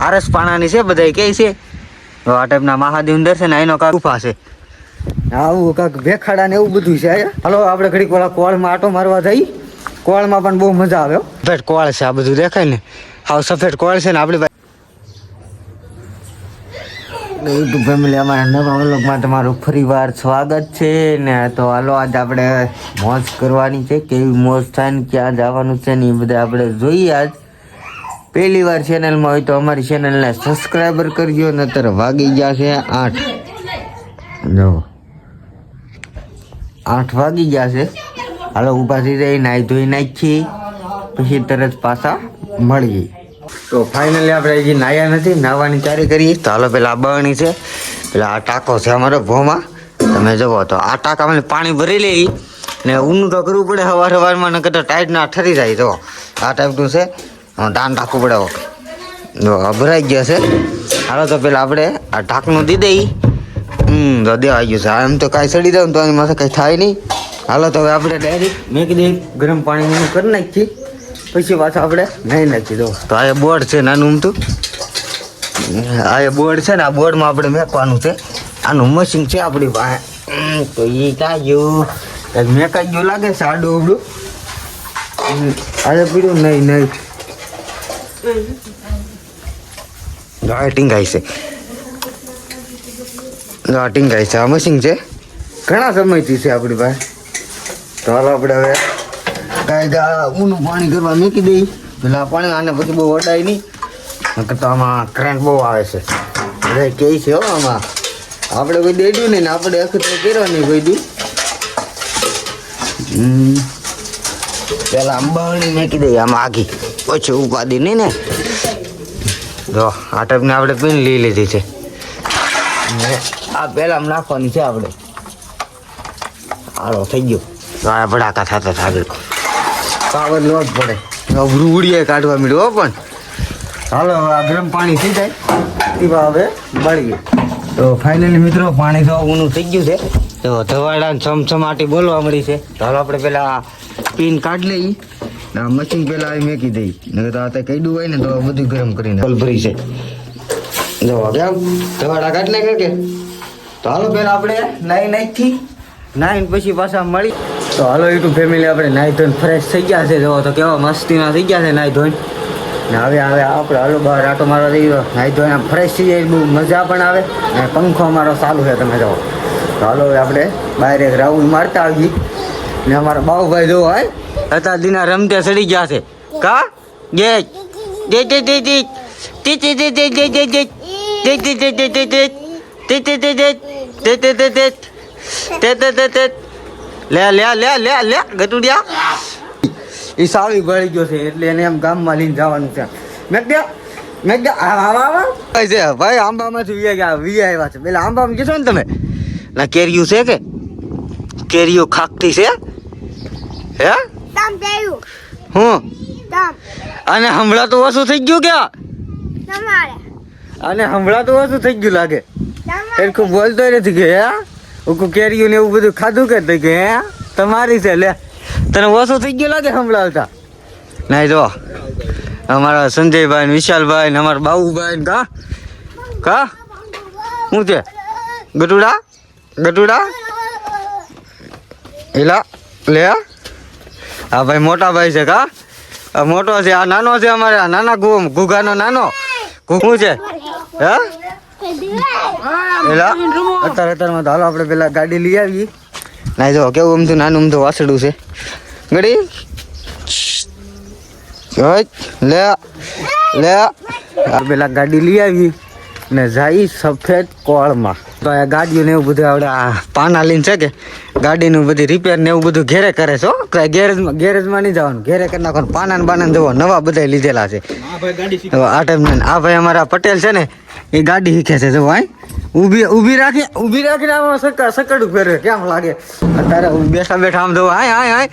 આરસ પાણાની છે બધા કે છે. તો આ ટાઈપના મહાદેવ દર્શન એનો કાંક ગુફા છે. આવું કાંક ભેખાડા ને એવું બધું છે હલો આપણે ઘડીક વાળા કોળમાં આટો મારવા જઈ કોળમાં પણ બહુ મજા આવે સફેદ કોળ છે આ બધું દેખાય ને. હાવ સફેદ કોળ છે ને આપણી યુટ્યુબ ફેમિલી અમારા નવા વ્લોગમાં તમારું ફરીવાર સ્વાગત છે ને તો હાલો આજ આપણે મોજ કરવાની છે કેવી મોજ થાય ને ક્યાં જવાનું છે ને એ બધા આપણે જોઈએ આજ. પહેલી વાર ચેનલમાં હોય તો અમારી ચેનલને સબસ્ક્રાઈબર કરજો, નતર વાગી છે આઠ. જો. આઠ વાગી છે હાલો, ઊભા થઈ જાય નાહી ધોઈ નાખી પછી તરત પાછા મળીએ. તો ફાઇનલી આપણે હજી નાહ્યા નથી, નાહવાની તૈયારી કરીએ. તો હાલો, પેલા આ છે, પેલા આ ટાંકો છે અમારો ભોમાં. તમે જુઓ તો આ ટાંકામાં પાણી ભરી લે ને ઊનું તો કરવું પડે સવાર સવારમાં નકર તો ટાઈટ ના ઠરી જાય તો આ ટાઈપનું છે. ધાન રાખવું પડે હવે. જો આ ભરાઈ ગયા છે. હાલો તો પેલા આપણે આ ઢાંકનું દી દઈ. હમ તો દેવા ગયું છે. આમ તો કાંઈ સડી દઉં તો આની માથે કાંઈ થાય નહીં. હાલો તો હવે આપણે ડાયરેક્ટ મેં કીધું ગરમ પાણી કરી નાખી પછી પાછું આપણે નહીં નાખી દો તો આ બોર્ડ છે નાનું અમથું આ બોર્ડ છે ને આ બોર્ડમાં આપણે મેકવાનું છે. આનું મશીન છે આપણી પાસે. તો એ ગયું કંઈક મેકાઈ ગયું લાગે છે આડું હમ, આજે પીડ્યું નહીં નહીં જો આ છે. જો આ છે. આ મશીન છે. ઘણા સમયથી છે આપણી પાસે. તો હાલો આપણે હવે કાયદા ઊનું પાણી કરવા મૂકી દઈ. પેલા પાણી આને પછી બહુ વડાય નહીં. તો આમાં કરંટ બહુ આવે છે. બધા કે છે હો આમાં. આપણે કોઈ દેડ્યું નહીં ને આપણે અખતરો કર્યો નહીં કોઈ દી. પેલા અંબાવણી મૂકી દઈએ આમાં આગી. પછી ઉપાદી નહીં ને. જો, આ ટાઈપની આપણે પીન લઈ લીધી છે. આ પહેલા નાખવાની છે આપણે. હાલો, થઈ ગયો. આ ભડાકા થતા થા પાવર લો જ પડે. અઘરું ઉડીએ કાઢવા મળ્યો પણ. હાલો, હવે આ ગરમ પાણી થઈ જાય. તેવા હવે ગયું તો ફાઇનલી મિત્રો, પાણી તો ઊનું થઈ ગયું છે. તો ધવાડા ચમચમાટી બોલવા મળી છે. તો હાલો, આપણે પેલા પીન કાઢી લઈ ને આ મશીન પેલા આવી મેકી દઈ નકર તો આ તે કઈડું હોય ને તો બધું ગરમ કરીને. ફલ ભરી છે. જો કેમ ધવાડા કાઢ નાખે કે? તો હાલો પેલા આપણે નાઈ નાખી નાઈને પછી પાછા મળી. તો હાલો યુટ્યુબ ફેમિલી આપણે નાઈ ધોઈને ફ્રેશ થઈ ગયા છે. જો તો કેવા મસ્તીના થઈ ગયા છે નાઈ ધોઈને. ને હવે હવે આપણે હાલો બહાર આટો મારવા દઈ ગયો નાઈ ધોઈને આમ ફ્રેશ થઈ જાય, બહુ મજા પણ આવે. અને પંખો અમારો ચાલુ છે, તમે જાઓ. તો હાલો હવે આપણે બહાર એક રાઉન્ડ મારતા આવીએ. ને અમારા બાઉભાઈ જોવો હોય અત્યાર દિના રમતે સડી ગયા છે કા જે જે જે જે દે તે તે દે દે દે દે દે દે દે દે દે દે દે દે દે દે દે દે દે દે તે તે તે તે લે લે લે લે લે ગટુડિયા એ સાવી ભળી ગયો છે એટલે એને એમ ગામમાં લઈને જવાનું છે મેં ગયા મેં ભાઈ છે ભાઈ આંબામાંથી વીએ ગયા વીએ આવ્યા છે પેલા આંબામાં કીધું ને તમે ના કેરીયું છે કે કેરીયું ખાકતી છે હે તમ દેવું હું? અને હમણાં તો ઓછું થઈ ગયું ક્યાં? તમારે. અને હમણાં તો ઓછું થઈ ગયું લાગે. સરખું બોલતો નથી કે હે? ઉકુ કેરીયું ને એવું બધું ખાધું કે તો કે હે? તમારી છે લે. તને ઓછું થઈ ગયું લાગે સંભળાવતા ના જો. અમારા સંજયભાઈ ને વિશાલભાઈ ને અમારા બાબુભાઈ ને કા? કા? શું છે? ગટુડા ગટુડા એલા લે. આ ભાઈ, મોટા ભાઈ છે, કા? મોટો છે, આ નાનો છે અમારે, આ નાના ગુગાનો નાનો? શું છે? હે? પેલા અત્યારે અત્યારમાં તો હાલો આપણે પેલા ગાડી લઈ આવીએ. ના, જો, કેવું અમથું નાનું અમથું વાસડું છે. ગડી? લે લે. પેલા ગાડી લઈ આવી ને જાય સફેદ કોળમાં તો આ ગાડીઓ ને એવું બધું આપણે આ પાના લઈને છે કે ગાડીનું બધી રિપેર ને એવું બધું ઘેરે કરે છે ગેરેજમાં ગેરેજમાં નહીં જવાનું ઘેરે કરી નાખવાનું પાના ને બાના જવો નવા બધા લીધેલા છે આ ટાઈમ આ ભાઈ અમારા પટેલ છે ને એ ગાડી શીખે છે જો ભાઈ ઊભી ઊભી રાખી ઊભી રાખીને આમાં સકડ સકડ ઉપર કેમ લાગે અત્યારે બેઠા બેઠા આમ જવું હાય હાય હાય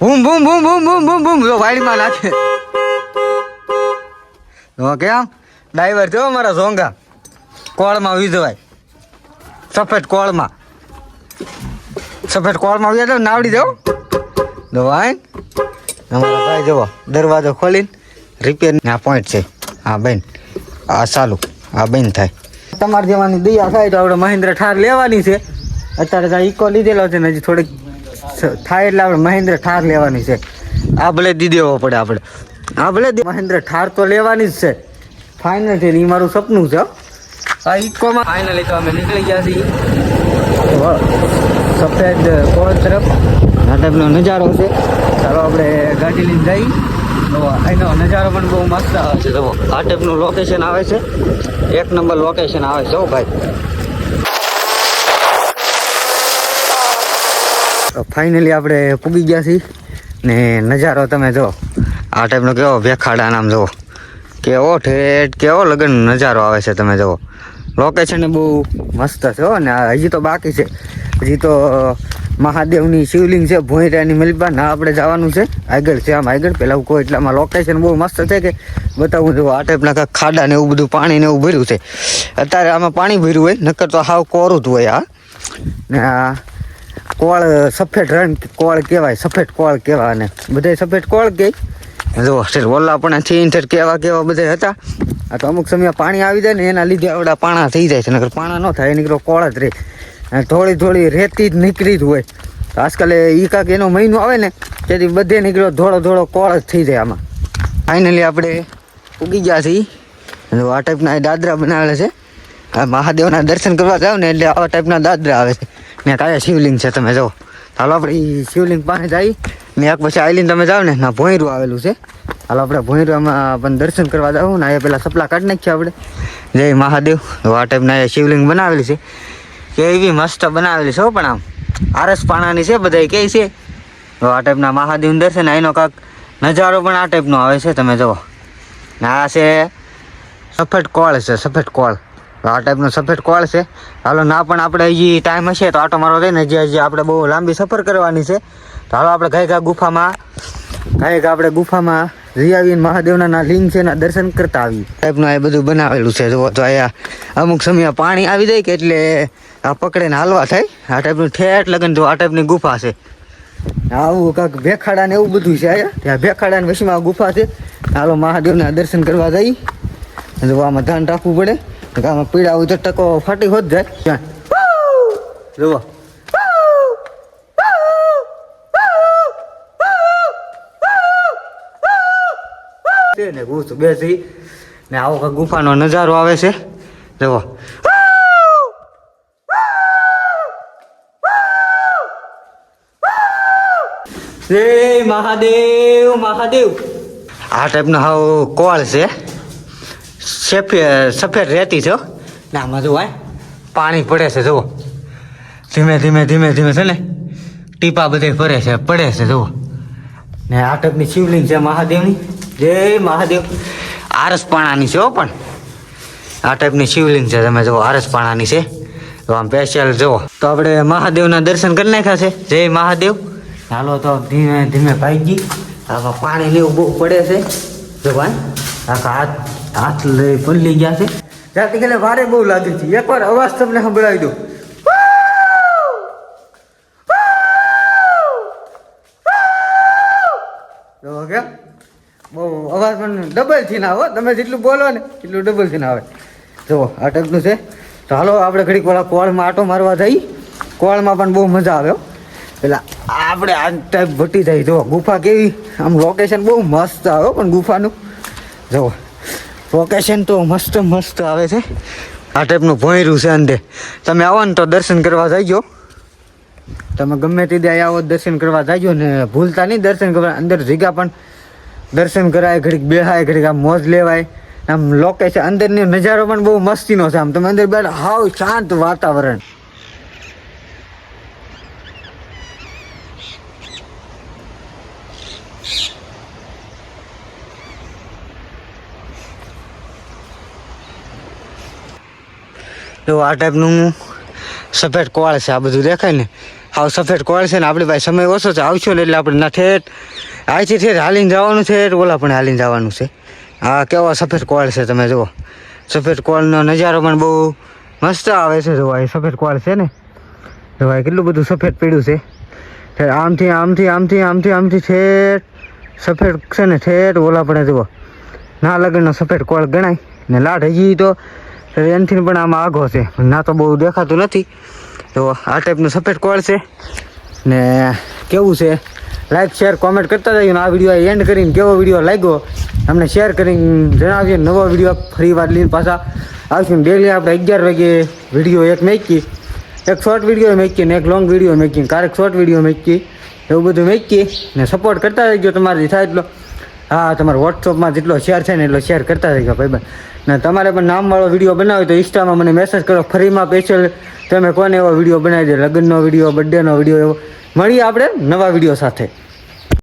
બૂમ બૂમ બૂમ બૂમ બૂમ બૂમ બૂમ જો વાડીમાં નાખે જો કેમ ડ્રાઈવર થયો અમારા ઝોંગા. કોળમાં વિધવાય સફેદ કોળમાં. સફેદ કોળમાં વિધા નાવડી દેવો ભાઈ અમારા ભાઈ જુઓ, દરવાજો ખોલીને રિપેર આ પોઈન્ટ છે. હા, બેન. આ ચાલુ. આ બેન થાય. તમારે જેવાની દયા થાય તો આપણે મહેન્દ્ર ઠાર લેવાની છે. અત્યારે તો ઇકો લીધેલો છે ને હજી થોડીક થાય એટલે આપણે મહેન્દ્ર ઠાર લેવાની છે. આ ભલે દી દેવો પડે આપણે. આ ભલે મહેન્દ્ર ઠાર તો લેવાની જ છે. ફાઇનલ છે ને એ મારું સપનું છે આ ઇકોમાં ફાઇનલી તો અમે નીકળી ગયા છીએ. સફેદ કોળ તરફ. આ ટાઈપનો નજારો છે. ચાલો આપણે ગાડી લઈને જઈ. તો એનો નજારો પણ બહુ મસ્ત આવે છે. જુઓ આ ટાઈપનું લોકેશન આવે છે. એક નંબર લોકેશન આવે છે ભાઈ. ફાઇનલી આપણે પૂગી ગયા છીએ. ને નજારો તમે જો આ ટાઈપનો કેવો ભેખાડા નામ જુઓ. કેવો ઠેઠ, કેવો લગ્ન નજારો આવે છે તમે જુઓ. લોકેશન બહુ મસ્ત છે હો ને હજી તો બાકી છે. હજી તો મહાદેવની શિવલિંગ છે, ભોંયરાની મિલબા ના આપણે જવાનું છે. આગળ છે આમ આગળ, પેલા કોઈ એટલામાં લોકેશન બહુ મસ્ત છે કે બતાવું જો આ ટાઈપના કાંઈક ખાડા ને એવું બધું, પાણી ને એવું ભર્યું છે. અત્યારે આમાં પાણી ભર્યું હોય નક્કર તો હાવ કોરું જ હોય આ ને આ કોળ સફેદ રણ કોળ કહેવાય, સફેદ કોળ કહેવાય ને બધા સફેદ કોળ કહે જો શેર ઓલા પણ ઇન્ટર કેવા કેવા બધા હતા. આ તો અમુક સમય પાણી આવી જાય ને એના લીધે આવડા પાણા થઈ જાય છે, નકર પાણા ન થાય નીકળો કોળ જ રહે. અને થોડી થોડી રેતી જ નીકળી જ હોય. તો આજકાલ એ કાંક એનો મહિનો આવે ને, તેથી બધે નીકળ્યો ધોળો ધોળો કોળ જ થઈ જાય આમાં. ફાઇનલી આપણે ઉગી ગયા છીએ. આ ટાઈપના દાદરા બનાવેલા છે. આ મહાદેવના દર્શન કરવા જાવ ને એટલે આવા ટાઈપના દાદરા આવે છે. ને કાયા શિવલિંગ છે, તમે જો ચાલો આપણે શિવલિંગ પાસે જઈ ને એક પછી આઈલીને તમે જાવ ને, ના ભોંયરું આવેલું છે. હાલો આપણે ભોંયરામાં પણ દર્શન કરવા જાવ ને, અહીંયા પેલા સપલા કાઢી નાખીએ આપણે. જય મહાદેવ. તો આ ટાઈપના અહીંયા શિવલિંગ બનાવેલી છે. કે એવી મસ્ત બનાવેલી છે પણ આમ. આરસ પાણાની છે બધા કહે છે. આ ટાઈપના મહાદેવનું દર્શન એનો કાંક નજારો પણ આ ટાઈપનો આવે છે, તમે જુઓ. ને આ છે સફેદ કોળ છે, સફેદ કોળ. આ ટાઈપનો સફેદ કોળ છે. હાલો, ના પણ આપણે હજી ટાઈમ હશે તો આટો મારો થઈને હજી હજી આપણે બહુ લાંબી સફર કરવાની છે. હાલો આપણે ગઈ ગા ગુફામાં ગઈ ગા આપણે ગુફામાં જઈ આવીને મહાદેવના ના લિંગ છે એના દર્શન કરતા આવી ટાઈપનું આ બધું બનાવેલું છે. જો તો અહીંયા અમુક સમય પાણી આવી જાય કે એટલે આ પકડીને હાલવા થાય. આ ટાઈપનું ઠેઠ લગન જો આ ટાઈપની ગુફા છે. આવું કાંક ભેખાડા ને એવું બધું છે અહીંયા. ત્યાં ભેખાડા ને વસીમાં ગુફા છે. હાલો મહાદેવના દર્શન કરવા જઈ જો આમાં ધ્યાન રાખવું પડે. આમાં પીડા હોય તો ટકો ફાટી હોત જાય. ત્યાં. જુઓ. છે ને ઘૂસ બેસી ને આવો ગુફાનો નજારો આવે છે. જુઓ. જય મહાદેવ મહાદેવ. આ ટાઈપનો હાવ કોળ છે. સફેદ સફેદ રેતી છે ને આમાં જો પાણી પડે છે, જુઓ. ધીમે ધીમે ધીમે ધીમે છે ને ટીપા બધે ફરે છે, પડે છે, જુઓ. ને આ ટાઈપની શિવલિંગ છે મહાદેવની. જય મહાદેવ. આરસ પાણાની છે હો પણ. આ ટાઈપની શિવલિંગ છે, તમે જુઓ, આરસ પાણાની છે. તો આમ સ્પેશિયલ જુઓ. તો આપણે મહાદેવના દર્શન કરી નાખ્યા છે. જય મહાદેવ. હાલો તો ધીમે ધીમે ભાઈજી હવે પાણી લેવું બહુ પડે છે. જો ભાઈ આખા હાથ હાથ લઈ પલ્લી ગયા છે. જાતી ગયેલે વારે બહુ લાગે છે. એકવાર અવાજ તમને સંભળાવી દઉં. કેમ? બહુ અવાજ પણ ડબલથી આવો તમે જેટલું બોલો ને એટલું ડબલથી આવે. જુઓ, આ ટાઈપનું છે. તો હાલો, આપણે ઘડીક વાળા કોળમાં આટો મારવા જઈ. કોળમાં પણ બહુ મજા આવે એટલે પેલા આપણે આ ટાઈપ ભટી જાય. જુઓ, ગુફા કેવી? આમ લોકેશન બહુ મસ્ત આવ્યો પણ ગુફાનું. જુઓ લોકેશન તો મસ્ત મસ્ત આવે છે. આ ટાઈપનું ભોંયરું છે અંદે તમે આવો ને તો દર્શન કરવા જઈજો. તમે ગમે તે આવો, દર્શન કરવા જાજો ને ભૂલતા નહીં. દર્શન કરવા અંદર જગ્યા પણ દર્શન કરાય, ઘડીક બેહાય, ઘડીક આમ મોજ લેવાય. આમ લોકેશન અંદરનો નજારો પણ બહુ મસ્તીનો છે. આમ તમે અંદર બેઠા, હાવ શાંત વાતાવરણ. તો આ ટાઈપનું સફેદ કોળ છે, આ બધું દેખાય ને? હાવ સફેદ કોળ છે ને, આપણી પાસે સમય ઓછો છે, આવશો ને એટલે આપણે ના ઠેઠ અહીંથી ઠેઠ હાલીને જવાનું છે ઓલા પણ હાલીને જવાનું છે. આ કેવો સફેદ કોળ છે તમે જુઓ. સફેદ કોળનો નજારો પણ બહુ મસ્ત આવે છે જોવા એ સફેદ કોળ છે ને. એ કેટલું બધું સફેદ પીળું છે. આમથી આમથી આમથી આમથી આમથી ઠેઠ સફેદ છે ને ઠેઠ ઓલા પણ જુઓ. ના લગનનો સફેદ કોળ ગણાય ને લાટ હજી તો એનથી પણ આમાં આઘો છે. ના તો બહુ દેખાતું નથી. તો આ ટાઈપનું સફેદ કોળ છે ને કેવું છે? લાઈક શેર કોમેન્ટ કરતા જઈએ. આ વીડિયો એન્ડ કરીને કેવો વીડિયો લાગ્યો? અમને શેર કરીને જણાવજો. નવો વીડિયો ફરી વાર લઈને પાછા આવશું. ડેલી આપણે અગિયાર વાગે વીડિયો એક મેકી એક શોર્ટ વીડિયો મેકી ને એક લોંગ વીડિયો મેકી ક્યારેક શોર્ટ વીડિયો મેકી એવું બધું મેકી ને સપોર્ટ કરતા રહેજો તમારી થાય એટલો. હા, તમારે વોટ્સઅપમાં જેટલો શેર છે ને એટલો શેર કરતા રહેજો ભાઈબંધ ને તમારે પણ નામવાળો વીડિયો બનાવ્યો તો ઇન્સ્ટામાં મને મેસેજ કરો. ફ્રીમાં સ્પેશિયલ તમે કોને એવો વીડિયો બનાવી દે? લગ્નનો વીડિયો બર્થડેનો વીડિયો એવો. મળીએ આપણે નવા વીડિયો સાથે.